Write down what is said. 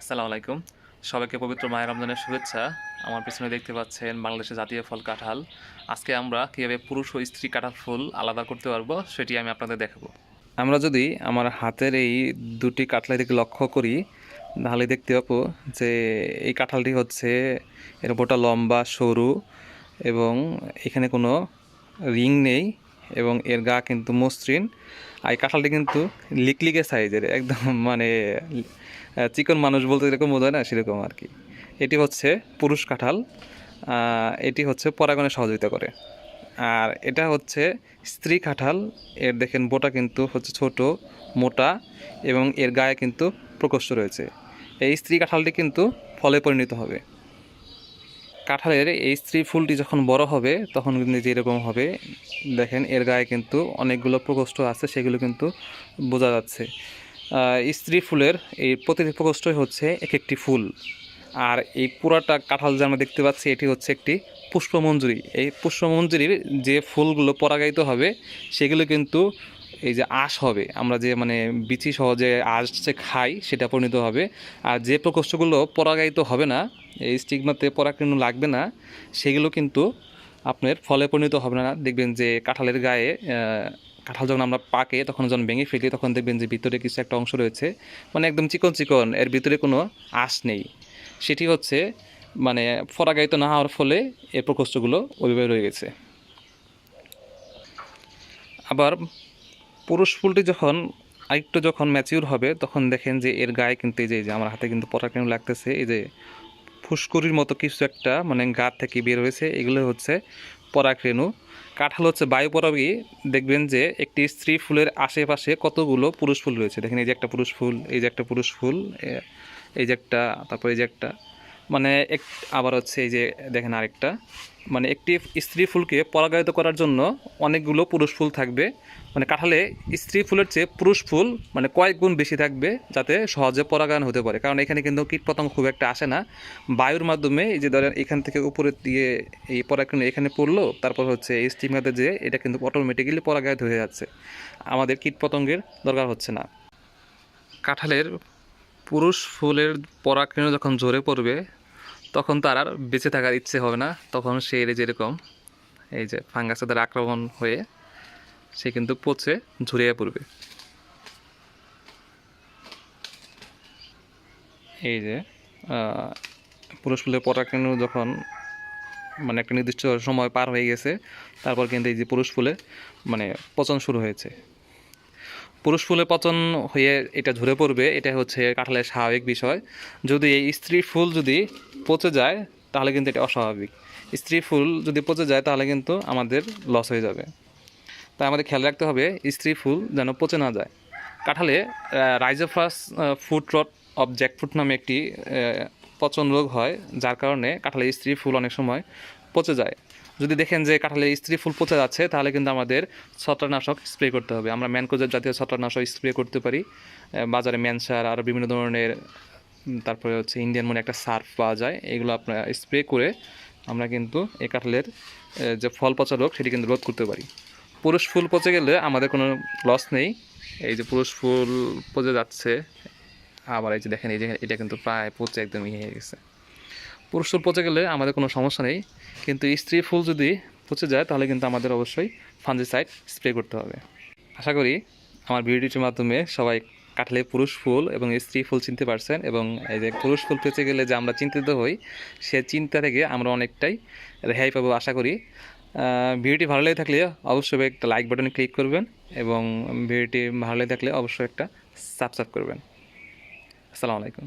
আসসালামু আলাইকুম। সবাইকে পবিত্র মায়ের রমজানের শুভেচ্ছা। আমার পিছনে দেখতে পাচ্ছেন বাংলাদেশের জাতীয় ফল কাঁঠাল। আজকে আমরা কীভাবে পুরুষ ও স্ত্রী কাঁঠাল ফুল আলাদা করতে পারব সেটি আমি আপনাদের দেখাবো। আমরা যদি আমার হাতের এই দুটি কাঁঠালের দিকে লক্ষ্য করি, তাহলে দেখতে পাবো যে এই কাঁঠালটি হচ্ছে, এর বোটা লম্বা, সরু এবং এখানে কোনো রিং নেই এবং এর গা কিন্তু মসৃণ। আর এই কাঁঠালটি কিন্তু লিকলিকে সাইজের, একদম মানে চিকন মানুষ বলতে যেরকম বোঝায় না, সেরকম আর কি। এটি হচ্ছে পুরুষ কাঁঠাল এটি হচ্ছে পরাগণে সহযোগিতা করে। আর এটা হচ্ছে স্ত্রী কাঁঠাল, এর দেখেন বোটা কিন্তু হচ্ছে ছোট, মোটা, এবং এর গায়ে কিন্তু প্রকোষ্ঠ রয়েছে। এই স্ত্রী কাঁঠালটি কিন্তু ফলে পরিণত হবে। কাঁঠালের এই স্ত্রী ফুলটি যখন বড় হবে, তখন কিন্তু যেরকম হবে, দেখেন এর গায়ে কিন্তু অনেকগুলো প্রকোষ্ঠ আছে, সেগুলো কিন্তু বোঝা যাচ্ছে। স্ত্রী ফুলের এই প্রতিটি প্রকোষ্ঠই হচ্ছে এক একটি ফুল। আর এই পুরাটা কাঁঠাল যে আমরা দেখতে পাচ্ছি, এটি হচ্ছে একটি পুষ্পমঞ্জুরি। এই পুষ্পমঞ্জুরির যে ফুলগুলো পরাগায়িত হবে, সেগুলো কিন্তু এই যে আঁশ হবে। আমরা যে মানে বিচি সহ যে আঁশ যে খাই, সেটা পরিণত হবে। আর যে প্রকোষ্ঠগুলো পরাগায়িত হবে না, এই স্টিগমাতে পরাগরেণু লাগবে না, সেগুলো কিন্তু আপনার ফলে পরিণত হবে না। দেখবেন যে কাঁঠালের গায়ে কাঁঠাল যখন আমরা পাকে, তখন যখন ভেঙে ফেলি, তখন দেখবেন যে ভিতরে কিছু একটা অংশ রয়েছে। মানে একদম চিকন চিকন, এর ভিতরে কোনো আঁশ নেই। সেটি হচ্ছে মানে ফরাগায়িত না হওয়ার ফলে এর প্রকোষ্ঠগুলো ওইভাবে রয়ে গেছে। আবার পুরুষ ফুলটি যখন আরেকটু যখন ম্যাচিউর হবে, তখন দেখেন যে এর গায়ে কিন্তু এই যে আমার হাতে কিন্তু পরাগরেণু লাগতেছে? এই যে ফুসকুরির মতো কিছু একটা মানে গা থেকে বের হয়েছে। এগুলো হচ্ছে পরাগরেণু। কাঁঠাল হচ্ছে বায়ুপরাগী। দেখবেন যে একটি স্ত্রী ফুলের আশেপাশে কতগুলো পুরুষ ফুল রয়েছে। দেখেন এই যে একটা পুরুষ ফুল, এই যে একটা পুরুষ ফুল এই যে একটা, তারপর এই যে একটা। মানে এক, আবার হচ্ছে এই যে দেখেন আরেকটা। মানে একটি স্ত্রী ফুলকে পরাগায়িত করার জন্য অনেকগুলো পুরুষ ফুল থাকবে। মানে কাঁঠালে স্ত্রী ফুলের চেয়ে পুরুষ ফুল মানে কয়েক গুণ বেশি থাকবে যাতে সহজে পরাগায়ন হতে পারে। কারণ এখানে কিন্তু কীটপতঙ্গ খুব একটা আসে না। বায়ুর মাধ্যমে এই যে ধরেন এখান থেকে উপরে দিয়ে এই পরাগায়ন এখানে পড়ল, তারপর হচ্ছে এই স্টিমাতে যে এটা কিন্তু অটোমেটিক্যালি পরাগায়িত হয়ে যাচ্ছে। আমাদের কীটপতঙ্গের দরকার হচ্ছে না। কাঁঠালের পুরুষ ফুলের পরাগরেণু যখন ঝরে পড়বে তখন তার আর বেঁচে থাকার ইচ্ছে হবে না। তখন সে যেরকম, এই যে ফাঙ্গাসের দ্বারা আক্রমণ হয়ে সে কিন্তু পচে ঝুরিয়ে পড়বে। এই যে পুরুষ ফুলের পরাগরেণু যখন মানে একটা নির্দিষ্ট সময় পার হয়ে গেছে, তারপর কিন্তু এই যে পুরুষ ফুলে মানে পচন শুরু হয়েছে। পুরুষ ফুলে পচন হয়ে এটা ঝরে পড়বে এটা হচ্ছে কাঁঠালের স্বাভাবিক বিষয়। যদি এই স্ত্রী ফুল যদি পচে যায়, তাহলে কিন্তু এটা অস্বাভাবিক। স্ত্রী ফুল যদি পচে যায়, তাহলে কিন্তু আমাদের লস হয়ে যাবে। তাই আমাদের খেয়াল রাখতে হবে, স্ত্রী ফুল যেন পচে না যায়। কাঁঠালে Rhizopus food rot of jackfruit নামে একটি পচন রোগ হয়, যার কারণে কাঁঠালে স্ত্রী ফুল অনেক সময় পচে যায়। যদি দেখেন যে কাঁঠালে স্ত্রী ফুল পচে যাচ্ছে, তাহলে কিন্তু আমাদের ছত্রাকনাশক স্প্রে করতে হবে। আমরা ম্যানকোজের জাতীয় ছত্রাকনাশক স্প্রে করতে পারি। বাজারে ম্যানসার, আর বিভিন্ন ধরনের তারপরে হচ্ছে ইন্ডিয়ান মনে একটা সার্ফ পাওয়া যায়, এগুলো আপনার স্প্রে করে আমরা কিন্তু এ কাঁঠালের যে ফল পচা রোগ সেটি কিন্তু রোধ করতে পারি। পুরুষ ফুল পচে গেলে আমাদের কোনো লস নেই, এই যে পুরুষ ফুল পচে যাচ্ছে, আবার এই যে দেখেন, এই যে এটা কিন্তু প্রায় পচে একদম ইয়ে হয়ে গেছে। পুরুষ ফুল পচে গেলে আমাদের কোনো সমস্যা নেই, কিন্তু স্ত্রী ফুল যদি পচে যায় তাহলে কিন্তু আমাদের অবশ্যই ফাঞ্জিসাইড স্প্রে করতে হবে। আশা করি আমার ভিডিওটির মাধ্যমে সবাই কাটলে পুরুষ ফুল এবং স্ত্রী ফুল চিনতে পারছেন এবং এই যে পুরুষ ফুল পেঁচে গেলে যে আমরা চিন্তিত হই, সে চিন্তা থেকে আমরা অনেকটাই রেহাই পাবো আশা করি। ভিডিওটি ভালো লেগে থাকলে অবশ্যই একটা লাইক বাটনে ক্লিক করবেন এবং ভিডিওটি ভালো লেগে থাকলে অবশ্যই একটা সাবস্ক্রাইব করবেন। আসসালামু আলাইকুম।